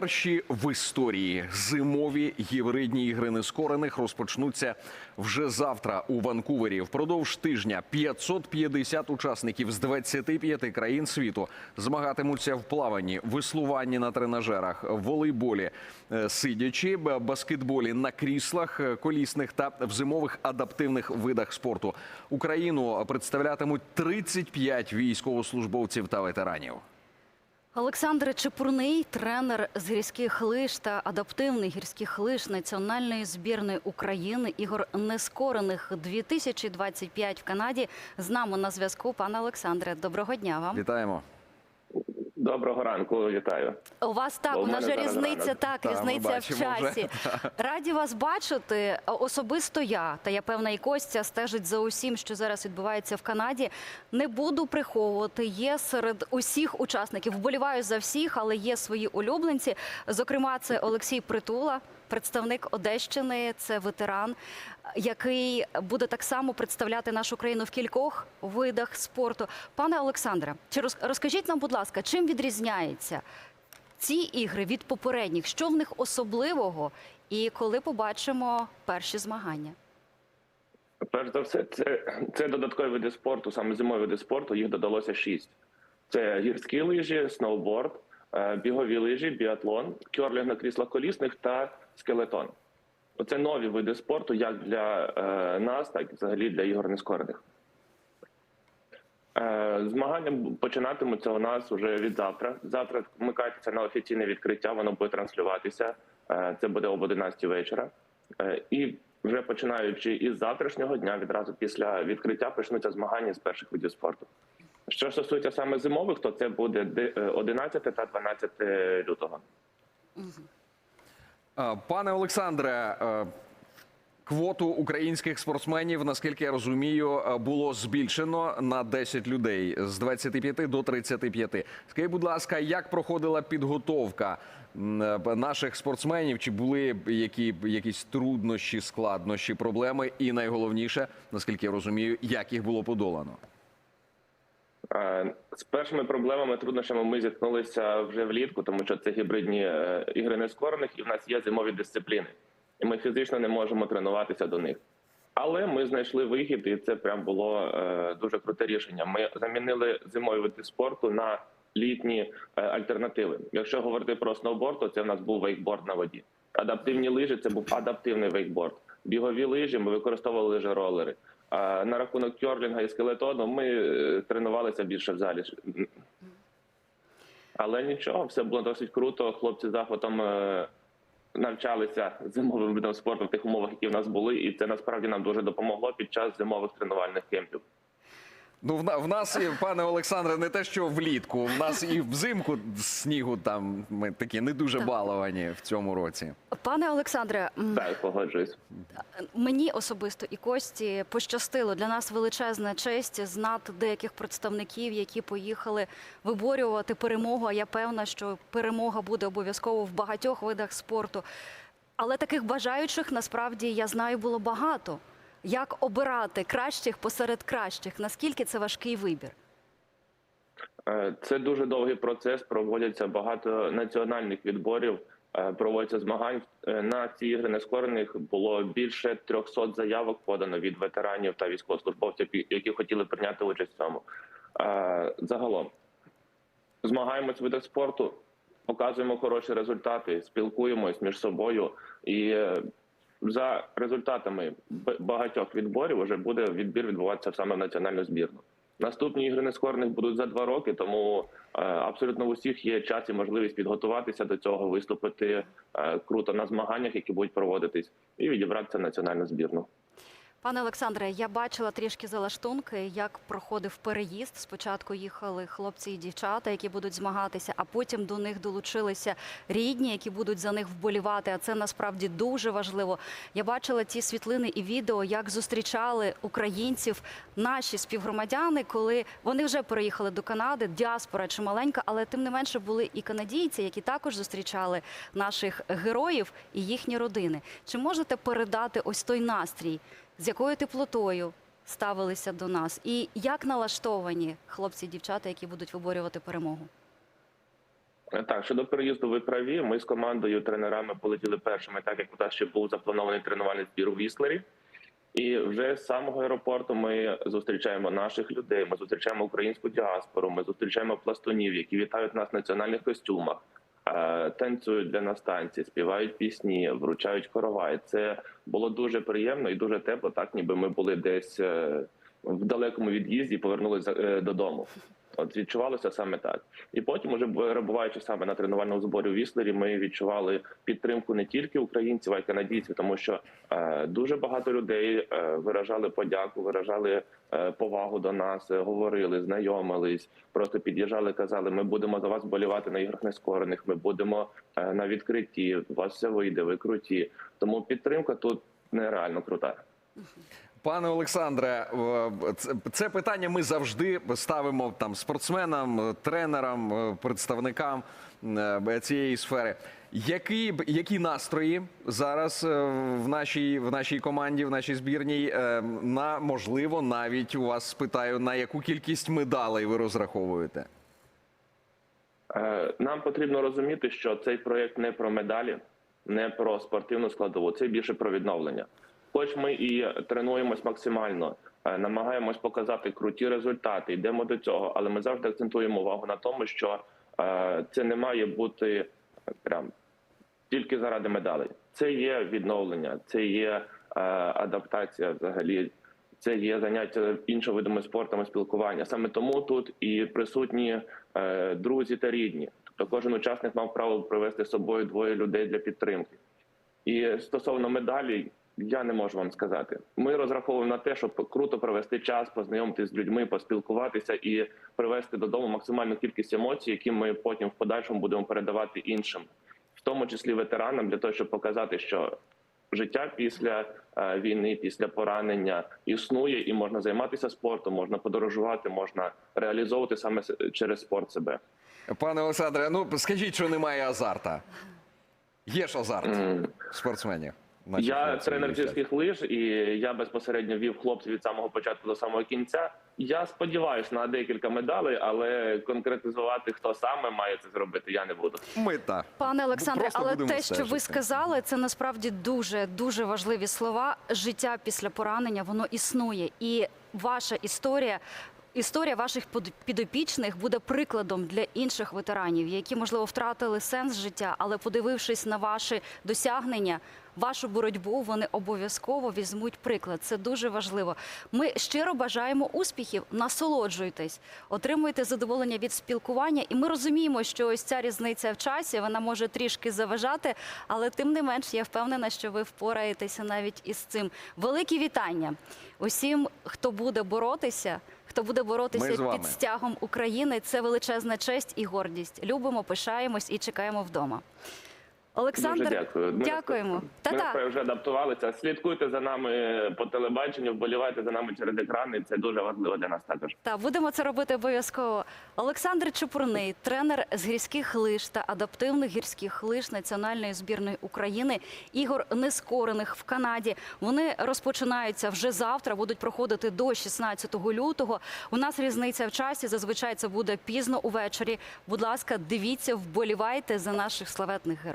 Перші в історії зимові гібридні ігри нескорених розпочнуться вже завтра у Ванкувері. Впродовж тижня 550 учасників з 25 країн світу змагатимуться в плаванні, веслуванні на тренажерах, волейболі, е, сидячи, баскетболі на кріслах е, колісних та в зимових адаптивних видах спорту. Україну представлятимуть 35 військовослужбовців та ветеранів. Олександр Чепурний, тренер з гірських лиж та адаптивний гірських лиж національної збірної України ігор нескорених 2025 в Канаді. З нами на зв'язку. Пане Олександре, доброго дня вам. Вітаємо. Доброго ранку, вітаю. У вас так, Бо у нас же різниця, ранок. так, Та, різниця в вже. часі. Раді вас бачити. Особисто я, та я певна і Костя стежить за усім, що зараз відбувається в Канаді. Не буду приховувати. Є серед усіх учасників. Вболіваю за всіх, але є свої улюбленці. Зокрема, це Олексій Притула, представник Одещини, це ветеран, який буде так само представляти нашу країну в кількох видах спорту. Пане Олександре, чи розкажіть нам, будь ласка, чим відрізняється ці ігри від попередніх? Що в них особливого? І коли побачимо перші змагання? Перш за все, це, це додаткові види спорту, саме зимові види спорту. Їх додалося шість: це гірські лижі, сноуборд, е, бігові лижі, біатлон, кьорлінг на кріслах колісних та скелетон. Оце нові види спорту, як для е, нас, так і взагалі для ігор нескорених. Е, Змагання починатимуться у нас вже від завтра. Завтра вмикайтеся на офіційне відкриття, воно буде транслюватися. Е, Це буде об 11 вечора. І вже починаючи із завтрашнього дня, відразу після відкриття почнуться змагання з перших видів спорту. Що стосується саме зимових, то це буде де- е, 11 та 12 лютого. Е, Пане Олександре, е, квоту українських спортсменів, наскільки я розумію, е, було збільшено на 10 людей з 25 до 35. Скажіть, будь ласка, як проходила підготовка наших спортсменів? Чи були які, якісь труднощі, складнощі, проблеми? І найголовніше, наскільки я розумію, як їх було подолано? Е, З першими проблемами, труднощами ми зіткнулися вже влітку, тому що це гібридні е, ігри нескорених, і в нас є зимові дисципліни, і ми фізично не можемо тренуватися до них. Але ми знайшли вихід, і це прям було е, дуже круте рішення. Ми замінили зимові види спорту на літні альтернативи. Якщо говорити про сноуборд, то це в нас був вейкборд на воді. Адаптивні лижі це був адаптивний вейкборд. Бігові лижі ми використовували лижеролери. На рахунок кьорлінга і скелетону ми е, тренувалися більше в залі. Але нічого, все було досить круто. Хлопці захватом е, навчалися зимовим видом спорту в тих умовах, які в нас були, і це насправді нам дуже допомогло під час зимових тренувальних кемпів. Ну, в, на- в нас, і, пане Олександре, не те, що влітку. В нас і взимку снігу там ми такі не дуже Так. баловані в цьому році. Пане Олександре, м, Так, погоджуюсь. мені особисто і Кості пощастило. Для нас величезна честь знати деяких представників, які поїхали виборювати перемогу. А я певна, що перемога буде обов'язково в багатьох видах спорту. Але таких бажаючих насправді я знаю було багато. Як обирати кращих посеред кращих? Наскільки це важкий вибір? Е, Це дуже довгий процес. Проводяться багато національних відборів, е, проводяться змагань. Е, На ці ігри нескорених було більше 300 заявок подано від ветеранів та військовослужбовців, які- хотіли прийняти участь в цьому. Загалом змагаємось в видах спорту, показуємо хороші результати, спілкуємось між собою і. За результатами багатьох відборів вже буде відбір відбуватися саме в національну збірну. Наступні ігри нескорених будуть за два роки, тому е, абсолютно в усіх є час і можливість підготуватися до цього, виступити е, круто на змаганнях, які будуть проводитись, і відібратися національну збірну. Пане Олександре, я бачила трішки залаштунки, як проходив переїзд. Спочатку їхали хлопці і дівчата, які будуть змагатися, а потім до них долучилися рідні, які будуть за них вболівати. А це насправді дуже важливо. Я бачила ті світлини і відео, як зустрічали українців наші співгромадяни, коли вони вже переїхали до Канади, діаспора чи маленька, але тим не менше були і канадійці, які також зустрічали наших героїв і їхні родини. Чи можете передати ось той настрій? З якою теплотою ставилися до нас, і як налаштовані хлопці і дівчата, які будуть виборювати перемогу? Е, Так, щодо переїзду ви праві, ми з командою тренерами полетіли першими, так як у нас ще був запланований тренувальний збір у Віслері. І вже з самого аеропорту ми зустрічаємо наших людей. Ми зустрічаємо українську діаспору. Ми зустрічаємо пластунів, які вітають нас в національних костюмах, танцюють для нас танці, співають пісні, вручають коровай. Це було дуже приємно і дуже тепло, так ніби ми були десь е, в далекому від'їзді і повернулися е, додому. От відчувалося саме так. І потім, уже перебуваючи саме на тренувальному зборі у Віслері, ми відчували підтримку не тільки українців, а й канадійців, тому що е, дуже багато людей е, виражали подяку, виражали е, повагу до нас, е, говорили, знайомились, просто під'їжджали, казали: ми будемо за вас болівати на іграх нескорених. Ми будемо е, на відкритті. У вас все вийде, ви круті. Тому підтримка тут нереально крута. Пане Олександре, це- питання ми завжди ставимо там спортсменам, тренерам, е, представникам е, цієї сфери. Які які настрої зараз е, в нашій в нашій команді, в нашій збірній? На можливо, навіть у вас спитаю, на яку кількість медалей ви розраховуєте? Нам потрібно розуміти, що цей проект не про медалі, не про спортивну складову, це більше про відновлення. Хоч ми і тренуємось максимально, е, намагаємось показати круті результати, йдемо до цього, але ми завжди акцентуємо увагу на тому, що е, це не має бути прям тільки заради медалей. Це є відновлення, це є е, адаптація взагалі. Це є заняття іншими видами спорту, спілкування. Саме тому тут і присутні друзі та рідні. Тобто кожен учасник мав право привезти з собою двоє людей для підтримки. І стосовно медалі, я не можу вам сказати. Ми розраховуємо на те, щоб круто провести час, познайомитися з людьми, поспілкуватися і привезти додому максимальну кількість емоцій, які ми потім в подальшому будемо передавати іншим, в тому числі ветеранам, для того, щоб показати, що життя після е, війни, після поранення існує, і можна займатися спортом, можна подорожувати, можна реалізовувати саме через спорт себе. Пане Олександре, ну скажіть, що немає азарта. Є ж азарт М. спортсменів. Я тренер гірських лиж, і я безпосередньо вів хлопців від самого початку до самого кінця. Я сподіваюся на декілька медалей, але конкретизувати, хто саме має це зробити, я не буду. Мита. Пане Олександре, але те, що ви сказали, це насправді дуже дуже важливі слова. Життя після поранення воно існує, і ваша історія. Історія ваших підопічних буде прикладом для інших ветеранів, які можливо втратили сенс життя, але подивившись на ваші досягнення, вашу боротьбу, вони обов'язково візьмуть приклад. Це дуже важливо. Ми щиро бажаємо успіхів, насолоджуйтесь, отримуйте задоволення від спілкування. І ми розуміємо, що ось ця різниця в часі вона може трішки заважати, але тим не менш я впевнена, що ви впораєтеся навіть із цим. Великі вітання усім, хто буде боротися. Хто буде боротися під стягом України? Це величезна честь і гордість. Любимо, пишаємось і чекаємо вдома. Олександр, Дуже дякую. Ми дякуємо. Ми Та-та. вже адаптувалися. Слідкуйте за нами по телебаченню, вболівайте за нами через екрани. Це дуже важливо для нас також. Та будемо це робити обов'язково. Олександр Чепурний, тренер з гірських лиж та адаптивних гірських лиж національної збірної України, ігор нескорених в Канаді. Вони розпочинаються вже завтра, будуть проходити до 16 лютого. У нас різниця в часі. Зазвичай це буде пізно увечері. Будь ласка, дивіться, вболівайте за наших славетних героїв.